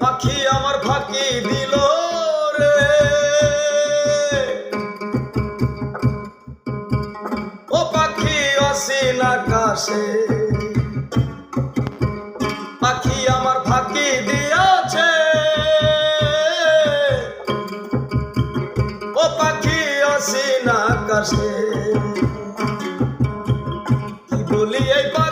পাখি আমার ফাঁকি দিল রে। ও পাখি অসীন আকাশে, পাখি আমার ফাঁকি দিয়েছে। ও পাখি অসীন আকাশে, কি বলি এই পাগল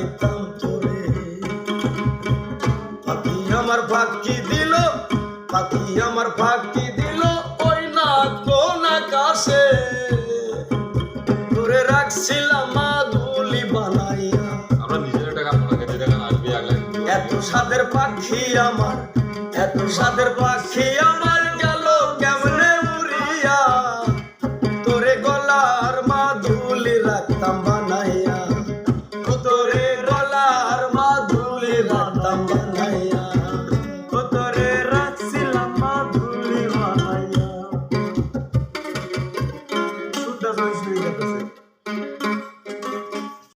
বানাইতাম তোরে। পাখি আমার ফাঁকি দিল পাখি আমার ফাঁকি দিল ওই না কোন আকাশে। তোরে রাখছিলাম মাদুলি বানাইয়া। আমরা নিজের টাকা আপনাকে দিয়ে টাকা এত সাদের পাখি আমার এত সাদের পাখি আমার। চেঞ্জ হয়ে যেতেছে